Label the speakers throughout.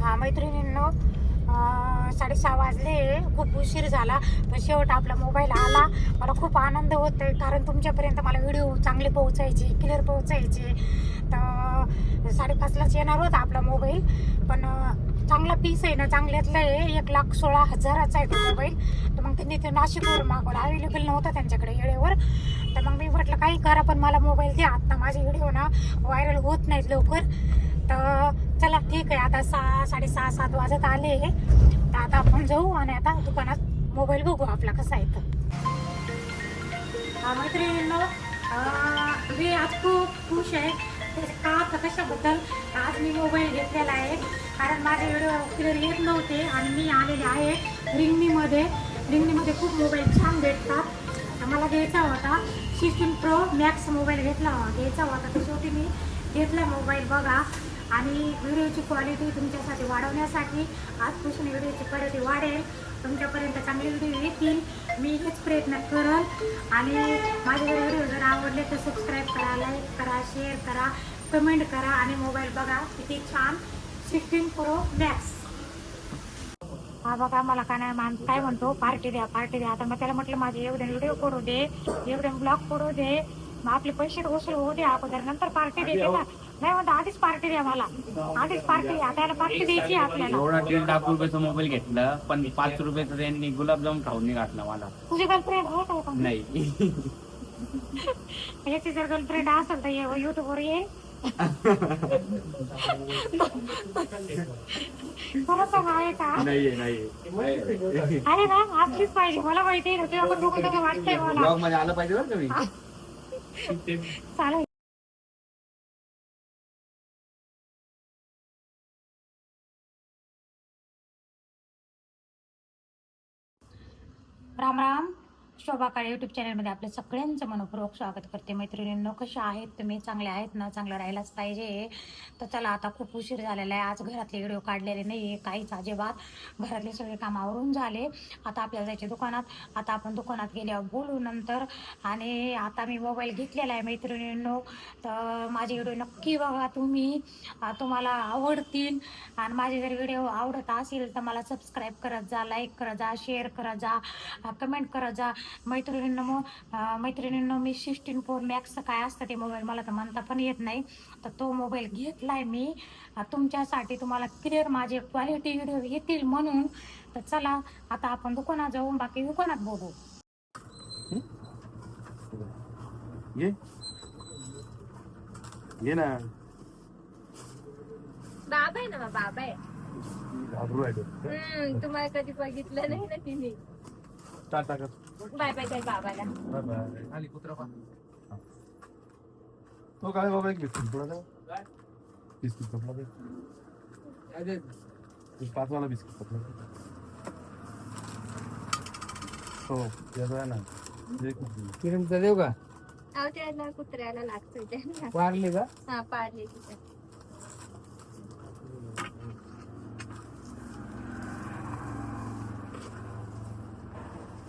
Speaker 1: हा मैत्रिणींनो साडेसहा वाजले. खूप उशीर झाला पण शेवट आपला मोबाईल आला. मला खूप आनंद होतोय कारण तुमच्यापर्यंत मला व्हिडिओ चांगले पोहोचायचे क्लिअर पोहोचायचे. तर साडेपाचलाच येणार होता आपला मोबाईल पण चांगला पीस आहे ना चांगल्यातला आहे. एक लाख सोळा हजाराचा आहे तो मोबाईल तर मग त्यांनी ते नाशिकवरून मागवला. अवेलेबल नव्हता त्यांच्याकडे येळेवर तर मग मी म्हटलं काही करा पण मला मोबाईल द्या. आत्ता माझे व्हिडिओ ना व्हायरल होत नाहीत लवकर. तर चला ठीक आहे. आता सहा साडेसहा सात वाजत आले तर आता आपण जाऊ आणि आता दुकानात मोबाईल बघू आपला कसा आहे तर. मैत्रिणींनो मी आज खूप खुश आहे. का तर कशाबद्दल? आज मी मोबाईल घेतलेला आहे. कारण माझे व्हिडिओ क्लिअर येत नव्हते आणि मी आलेले आहे रिंगनीमध्ये रिंगनीमध्ये खूप मोबाईल छान भेटतात. मला घ्यायचा होता. सिक्स्टीन प्रो मॅक्स मोबाईल घेतला घ्यायचा होता तर शेवटी मी घेतला मोबाईल बघा. आणि व्हिडिओची क्वालिटी तुमच्यासाठी वाढवण्यासाठी आजपासून व्हिडिओची क्वालिटी वाढेल. तुमच्यापर्यंत चांगले व्हिडिओ येतील. मी हेच प्रयत्न करल आणि माझे जर व्हिडिओ जर आवडले तर सबस्क्राईब करा लाईक करा शेअर करा कमेंट करा आणि मोबाईल बघा. किती छान. सिक्स्टीन प्रो मॅक्स हा बघा मला काय नाही मान काय म्हणतो? पार्टी द्या पार्टी द्या. आता मग त्याला म्हटलं माझे एवढे व्हिडिओ करू दे एवढे ब्लॉग करू दे. मग आपले पैसे वसूल होऊ दे. अगोदर नंतर पार्टी देते का नाही म्हणतो आधीच पार्टी द्या मला. आधीच पार्टी आता याला पार्टी द्यायची आहे आपल्याला.
Speaker 2: एवढा दीड लाख रुपयाचा मोबाईल घेतला पण पाच रुपयाचा त्यांनी गुलाबजाम खाऊन घातला मला.
Speaker 1: तुझी गर्लफ्रेंड आहे का एखादी?
Speaker 2: नाही.
Speaker 1: याची जर गर्लफ्रेंड असेल तर युट्यूबवर येईल खरंच आहे का?
Speaker 2: नाहीये नाही
Speaker 1: अरे ना असलीच पाहिजे. मला माहिती आहे तुझ्या पण डोकं वाटतंय मला.
Speaker 2: ब्लॉगमध्ये आलं पाहिजे बरं का
Speaker 1: चालेल. राम राम शोभा काळे युट्यूब चॅनलमध्ये आपलं सगळ्यांचं मनपूर्वक स्वागत करते. मैत्रिणींनो कशा आहेत तुम्ही? चांगले आहेत ना? चांगलं राहायलाच पाहिजे. तर चला आता खूप उशीर झालेला आहे. आज घरातले व्हिडिओ काढलेले नाही आहे काहीच अजिबात. घरातले सगळे काम आवरून झाले. आता आपल्याला जायचे दुकानात. आता आपण दुकानात गेल्यावर बोलू नंतर. आणि आता मी मोबाईल घेतलेला आहे मैत्रिणींनो. तर माझे व्हिडिओ नक्की बघा तुम्ही. तुम्हाला आवडतील. आणि माझे जर व्हिडिओ आवडत असेल तर मला सबस्क्राईब करत जा लाईक करत जा शेअर करत जा कमेंट करत जा. मैत्रिणींनो मग मैत्रिणींनो मी सिक्स्टीन फोर मॅक्सचं काय असतं ते मोबाईल मला तर म्हणता पण येत नाही. तर तो मोबाईल घेतलाय मी. अं, तुमच्यासाठी तुम्हाला क्लिअर माझे क्वालिटी व्हिडिओ येतील म्हणून. तर चला आता आपण दुकानात जाऊन बाकी दुकानात बघू.
Speaker 2: घे घे ना.
Speaker 3: बाबा आहे ना बाबा आहे. तुम्हाला कधी बघितलं नाही ना तिने?
Speaker 2: टाटा कर.
Speaker 3: बाय बाय काय बाबाला.
Speaker 2: आली कुत्रा तो काय बाबा एक बिस्किट थोडा द्या बिस्किट कपला दे. पाच वाला बिस्किट कपला हो त्याचा आहे ना.
Speaker 4: किरणचा देऊ का?
Speaker 3: अहो त्याला कुत्र्याला लागतोय
Speaker 4: वारली का?
Speaker 3: हा पाडले तिथे.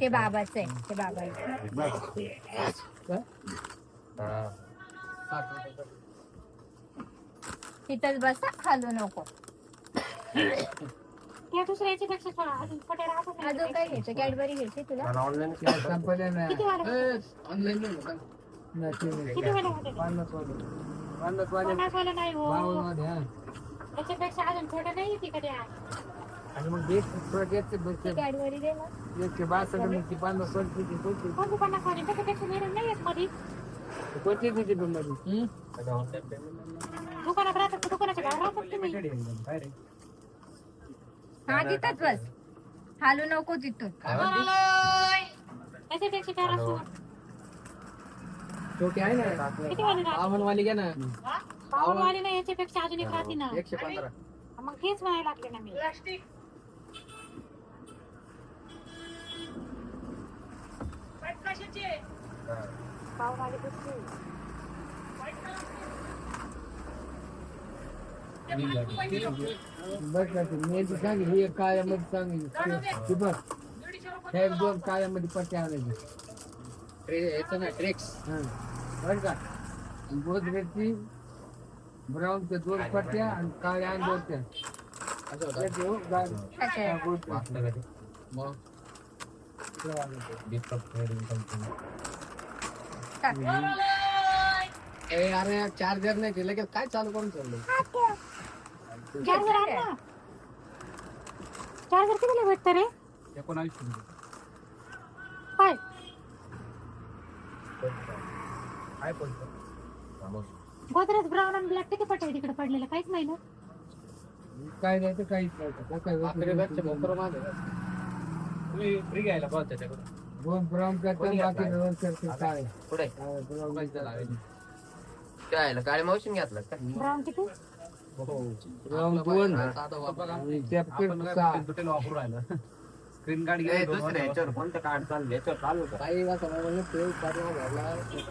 Speaker 3: ते बाबाचं आहे ते बाबा? तिथंच बस खालू नको
Speaker 1: त्या दुसऱ्याची पेक्षा थोडा अजून राहतात
Speaker 3: काय घ्यायचं कॅडबरी घ्यायची तुला
Speaker 4: संपले ना.
Speaker 1: किती वाले
Speaker 4: online नाही होता. नाही, ते नाही.
Speaker 1: किती वाले होते
Speaker 4: पन्नास वाले. पन्नास वाले.
Speaker 1: पन्नास वाले नाही हो
Speaker 4: बावन्न वाले.
Speaker 1: त्याच्यापेक्षा अजून छोटे नाही ती कधी
Speaker 4: आणि मग एक एकशे
Speaker 3: ती
Speaker 4: बसते.
Speaker 3: कॅडबरी दे ना.
Speaker 4: एकशे बासष्ट आणि ती पन्नास ती कोणती?
Speaker 1: कोणती पन्नास वाले त्याच्यापेक्षा मिळून नाही येत मध्ये
Speaker 4: कोणती ती पण मध्ये? हं?
Speaker 1: दुकानात राहतात तर दुकानाच्या बाहेर राहतात तुम्ही?
Speaker 3: हा तिथंच बस. हालू नको तिथून.
Speaker 1: त्याच्यापेक्षा चार असतो
Speaker 4: छोटी आहे ना?
Speaker 1: किती वाले
Speaker 4: घ्या ना.
Speaker 1: पाऊन वाले नाही याच्यापेक्षा अजून एक राहते ना.
Speaker 4: एकशे पंधरा.
Speaker 1: मग तेच म्हणायला लागले ना मी.
Speaker 4: ही काळ्यामध्ये ती बघ. एक दोन काळ्यामध्ये पट्ट्या आणायच्या
Speaker 2: याचं ना ट्रेक्स
Speaker 4: हा. बरं का? गोदरेजची ब्राऊनच्या दोन पट्ट्या आणि काळ्या आणि दोन त्या
Speaker 2: असं होतं.
Speaker 4: हा,
Speaker 2: मग? अरे चार्जर नाही ते लगेच काय चालू करून चाललंय
Speaker 1: चार्जर आण ना. चार्जर कितीला भेटतं रे?
Speaker 2: एकोणावीस
Speaker 1: काय गोदरेज ब्राऊन आणि ब्लॅक किती पटेल तिकडे पडलेलं? काहीच नाही ना.
Speaker 4: काय नाही तर काहीच नाही तर काय
Speaker 2: आपल्याकडे
Speaker 4: होतं?
Speaker 2: मोकर माझं तुम्ही फ्री घ्यायला पाहत त्याच्याकडे
Speaker 4: दोन ब्राऊन करतात
Speaker 2: कोणी
Speaker 4: बाकी
Speaker 2: घेतलाय?
Speaker 4: दोन करतात काळे
Speaker 2: पुढे
Speaker 4: काळे brown.
Speaker 2: काय काळे मावशीन घेतलं का?
Speaker 1: ब्राऊन किती?
Speaker 4: ब्राऊन दोन. आणि कॅप्टन सहा.
Speaker 2: वापरू राहिलं? स्क्रीन गार्ड दुसऱ्या याच्यावर कोणतं कार्ड चाललं याच्यावर चालू का
Speaker 4: काही वाजता ते.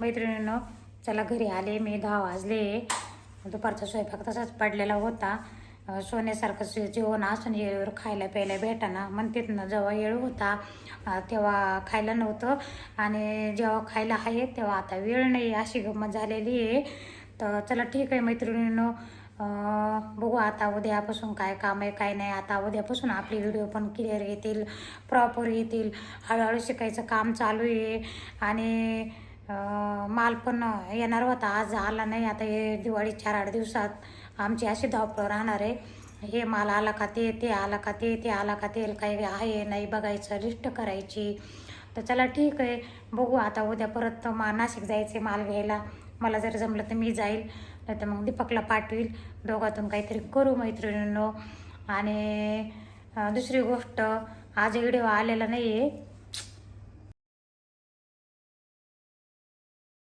Speaker 1: मैत्रिणीनं चला घरी आले. मी दहा वाजले. दुपारचा स्वयंपाक तसाच पडलेला होता. सोन्यासारखं जे- जेवण असून येळीवर खायला प्यायला भेटाना. म्हणतात ना जेव्हा येळ होता तेव्हा खायला नव्हतं. आणि जेव्हा खायला आहे तेव्हा आता वेळ नाही अशी गंमत झालेली आहे. तर चला ठीक आहे मैत्रिणीनं. बघू आता उद्यापासून काय काम आहे काय नाही. आता उद्यापासून आपले व्हिडिओ पण क्लिअर येतील प्रॉपर येतील. हळूहळू शिकायचं काम चालू आहे. आणि माल पण येणार होता. आज आला नाही. आता हे दिवाळी चार आठ दिवसात आमची अशी धावपळ राहणार आहे. हे माल आला का ते ते आला का ते ते आला का ते काही आहे नाही बघायचं लिस्ट करायची. तर चला ठीक आहे. बघू आता उद्या परत मा नाशिक जायचे माल घ्यायला. मला जर जमलं तर मी जाईल. नाही तर मग दीपकला पाठवील. दोघातून काहीतरी करू मैत्रिणींनो. आणि दुसरी गोष्ट आज व्हिडिओ आलेला नाही आहे